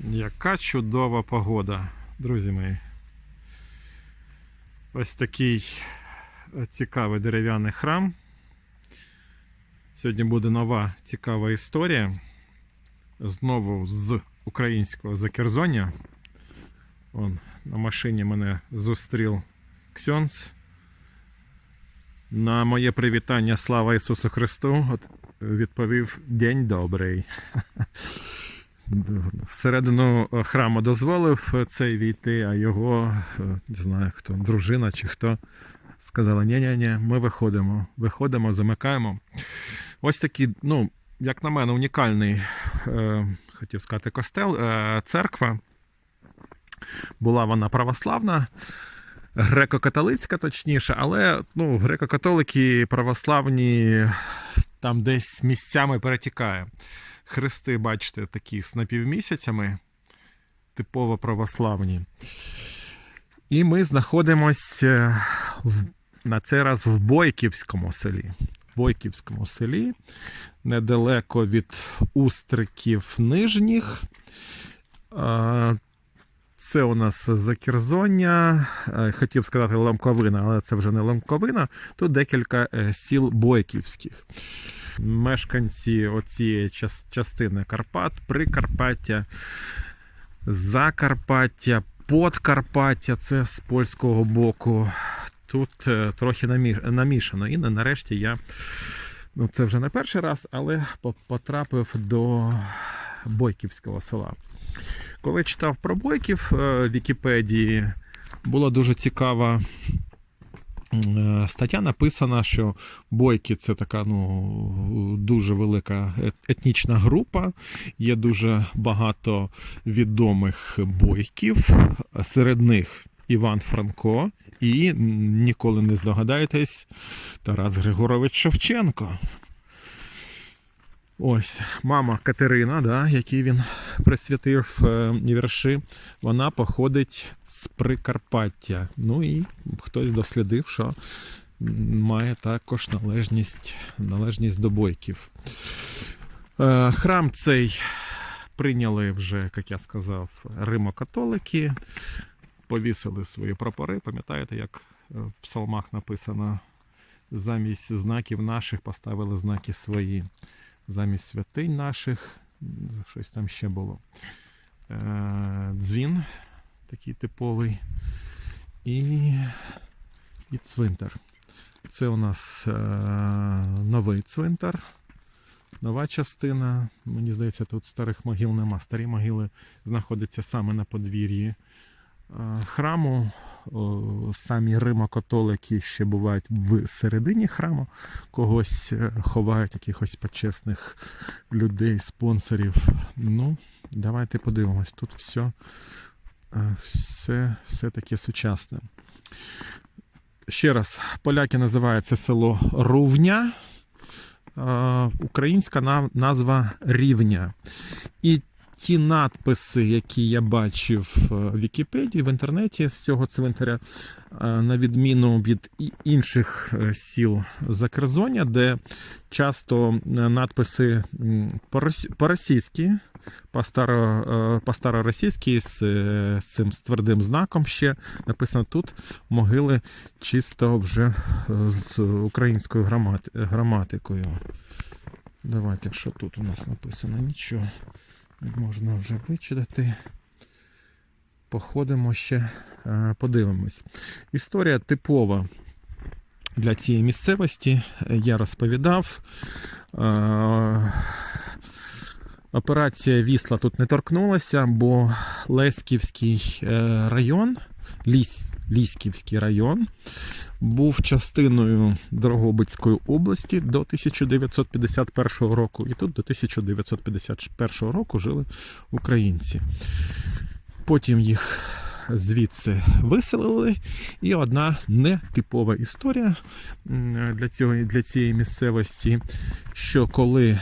Яка чудова погода, друзі мої. Ось такий е, цікавий дерев'яний храм. Сьогодні буде нова цікава історія. Знову з українського Закерзоння. Он на машині мене зустрів Ксьонс. На моє привітання Слава Ісусу Христу відповів День добрий. Всередину храму дозволив цей війти, а його, е, не знаю хто, дружина чи хто, сказала: ні-ні-ні, ми виходимо, виходимо, замикаємо. Ось такий, ну, як на мене, унікальний, е, хотів сказати, костел, е, церква. Була вона православна, греко-католицька, точніше, але ну, греко-католики православні там десь місцями перетікає. Хрести, бачите, такі з напівмісяцями, типово православні. І ми знаходимося в, на цей раз в Бойківському селі. Бойківському селі, недалеко від Устриків Нижніх. Це у нас Закерзоння, е, хотів сказати Ламковина, але це вже не Ламковина. Тут декілька е, сіл Бойківських. Мешканці оцієї частини Карпат, Прикарпаття, Закарпаття, Подкарпаття, це з польського боку. Тут е, трохи намішано. І нарешті я, ну це вже не перший раз, але потрапив до Бойківського села. Коли читав про Бойків е, в Вікіпедії, була дуже цікава стаття. Написана, що Бойки це така ну, дуже велика етнічна група. Є дуже багато відомих бойків. Серед них Іван Франко. І ніколи не здогадаєтесь, Тарас Григорович Шевченко. Ось мама Катерина, да, якій він присвятив е, вірші, вона походить з Прикарпаття. Ну і хтось дослідив, що має також належність, належність до бойків. Е, храм цей прийняли вже, як я сказав, римокатолики, повісили свої прапори. Пам'ятаєте, як е, в псалмах написано, замість знаків наших поставили знаки свої замість святинь наших, щось там ще було. Е, Дзвін такий типовий. І, і цвинтар. Це у нас е, новий цвинтар, нова частина. Мені здається, тут старих могил нема. Старі могили знаходяться саме на подвір'ї храму. О, Самі римокатолики ще бувають в середині храму, когось е, ховають, якихось почесних людей, спонсорів. Ну, давайте подивимось. Тут все, е, все, все таке сучасне. Ще раз, поляки називають це село Рувня, е, українська назва Рівня. І ті надписи, які я бачив е, в Вікіпедії, в інтернеті з цього цвинтаря, е, на відміну від інших е, сіл Закерзоня, де часто надписи по-рос- по-російськи, по-старо- по-староросійськи з, з цим твердим знаком ще написано тут могили чисто вже з українською граматикою. Давайте, що тут у нас написано? Нічого. Можна вже вичитати. Походимо ще, е, подивимось. Історія типова для цієї місцевості. Я розповідав. Е, Операція Вісла тут не торкнулася, бо Лесківський е, район, Ліс, Ліськівський район, був частиною Дрогобицької області до 1951 року, і тут до 1951 року жили українці. Потім їх звідси виселили, і одна нетипова історія для, цього, для цієї місцевості, що коли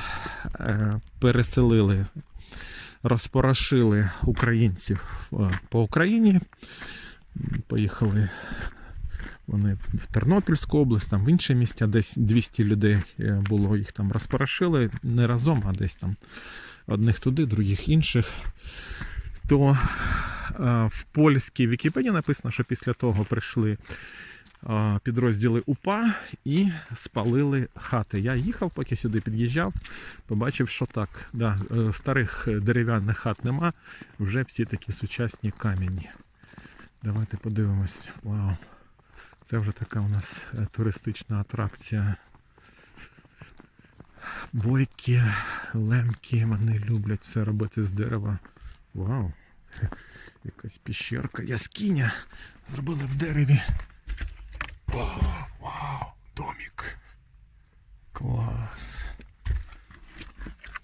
е, переселили, розпорошили українців е, по Україні, поїхали вони в Тернопільську область, там в інші місця, десь 200 людей е, було, їх там розпорошили не разом, а десь там одних туди, других інших. то е, в польській Вікіпедії написано, що після того прийшли е, підрозділи УПА і спалили хати. Я їхав, поки сюди під'їжджав, побачив, що так. Да, старих дерев'яних хат нема, вже всі такі сучасні кам'яні. Давайте подивимось. Вау. Це вже така у нас е, туристична атракція. Бойки, лемки, вони люблять все робити з дерева. Вау! Якась піщерка, яскиня. Зробили в дереві. О, вау! Домик. Клас.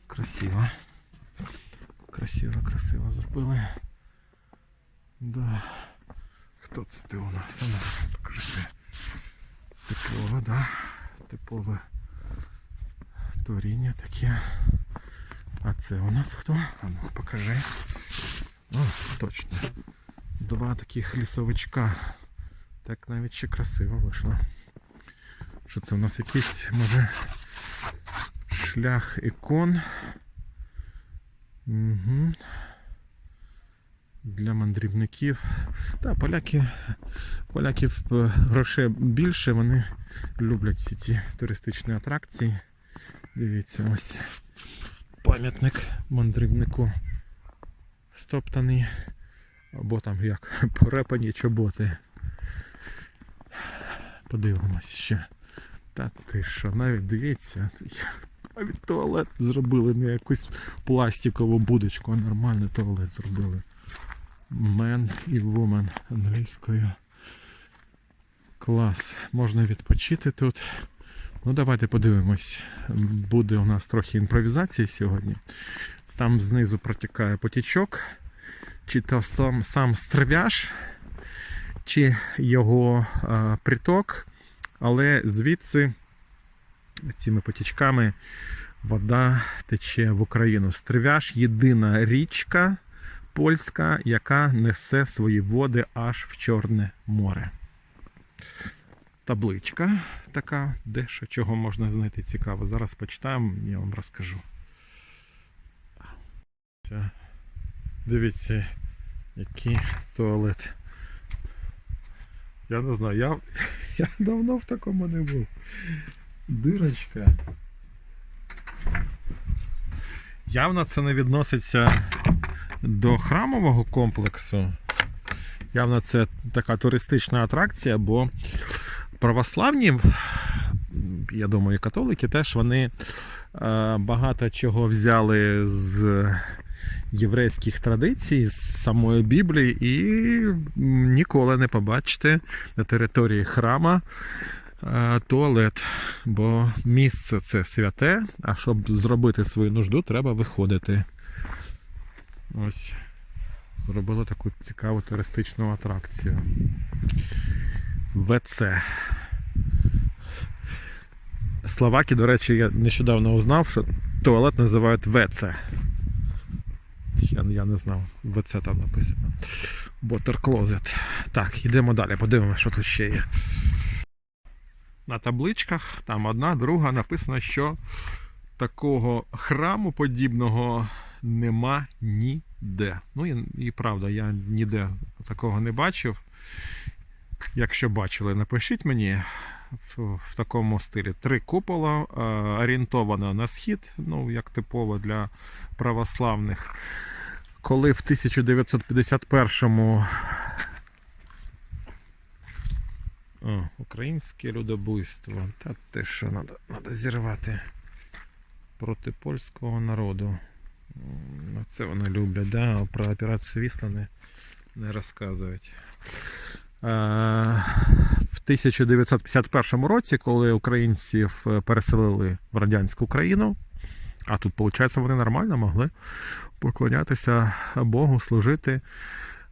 Красиво. Красиво, красиво зробили. Да. Хто це ти у нас? Покажи. це. Типове, да? Типове творіння таке. А це у нас хто? А ну, покажи. О, точно. Два таких лісовичка. Так навіть ще красиво вийшло. Що це у нас якийсь, може, шлях ікон. Угу. Для мандрівників. Та, поляки, поляків е, грошей більше, вони люблять всі ці туристичні атракції. Дивіться, ось пам'ятник мандрівнику стоптаний. Або там як порепані чоботи. Подивимось ще. Та ти що, навіть дивіться. Навіть туалет зробили, не якусь пластикову будочку, а нормальний туалет зробили. Man і woman англійською. Клас. Можна відпочити тут. Ну, давайте подивимось. Буде у нас трохи імпровізації сьогодні. Там знизу протікає потічок, чи то сам, сам стрвяж, чи його а, приток, але звідси цими потічками вода тече в Україну. Стрвяж єдина річка польська, яка несе свої води аж в Чорне море табличка така, де що чого можна знайти цікаво. Зараз почитаємо, я вам розкажу. Дивіться, який туалет. Я не знаю, я, я давно в такому не був. Дирочка. Явно це не відноситься до храмового комплексу. Явно це така туристична атракція, бо православні, я думаю, католики теж вони е, багато чого взяли з єврейських традицій, з самої Біблії, і ніколи не побачите на території храма е, туалет. Бо місце це святе, а щоб зробити свою нужду, треба виходити. Ось. Зробили таку цікаву туристичну атракцію. ВЦ. Словаки, до речі, я нещодавно узнав, що туалет називають ВЦ. Я, я не знав, ВЦ там написано. Closet. Так, йдемо далі, подивимося, що тут ще є. На табличках, там одна, друга, написано, що такого храму подібного нема ніде. Ну і, і правда, я ніде такого не бачив. Якщо бачили, напишіть мені в, в такому стилі. Три купола е, орієнтовано на схід, ну, як типово для православних. Коли в 1951-му О, українське людобуйство. Та те, що треба зірвати проти польського народу. М, Це вони люблять, да? про операцію Вісла не, не розказують. В 1951 році, коли українців е, переселили в радянську країну, а тут, виходить, вони нормально могли поклонятися Богу, служити.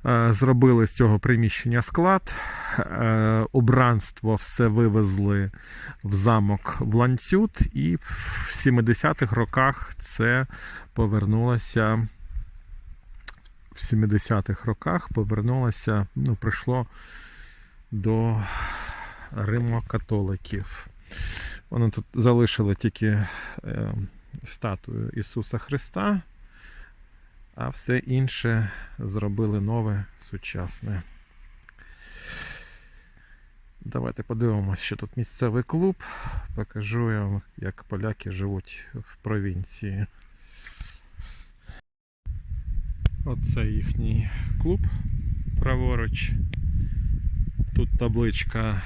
Е, Зробили з цього приміщення склад, е, убранство все вивезли в замок в ланцют, і в 70-х роках це повернулося. В 70-х роках повернулося, ну, прийшло до римокатоликів. Вони тут залишили тільки е, статую Ісуса Христа. А все інше зробили нове, сучасне. Давайте подивимося, що тут місцевий клуб. Покажу вам, як поляки живуть в провінції. Оце їхній клуб праворуч. Тут табличка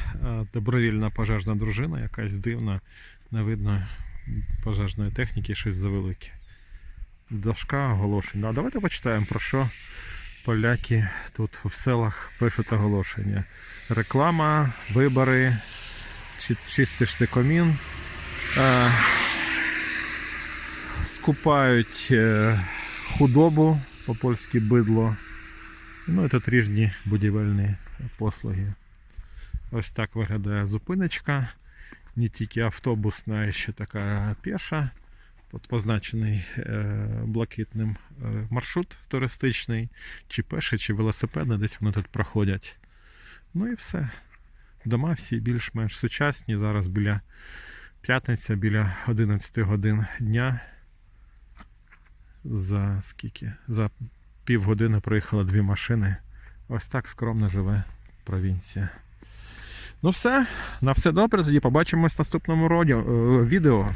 добровільна пожежна дружина, якась дивна, не видно пожежної техніки, щось завелике. Дошка оголошень. А давайте почитаємо, про що поляки тут в селах пишуть оголошення. Реклама, вибори, чи- чистиш ти комін. Е, скупають е, худобу, по-польськи бидло. Ну і тут різні будівельні послуги. Ось так виглядає зупиночка. Не тільки автобусна, а ще така пеша. От позначений е, блакитним е, маршрут туристичний, чи пеший, чи велосипедний, десь вони тут проходять. Ну і все. Дома всі більш-менш сучасні. Зараз біля п'ятниця, біля 11 годин дня. За скільки? За півгодини проїхало дві машини. Ось так скромно живе провінція. Ну все, на все добре. Тоді побачимось в наступному е, відео.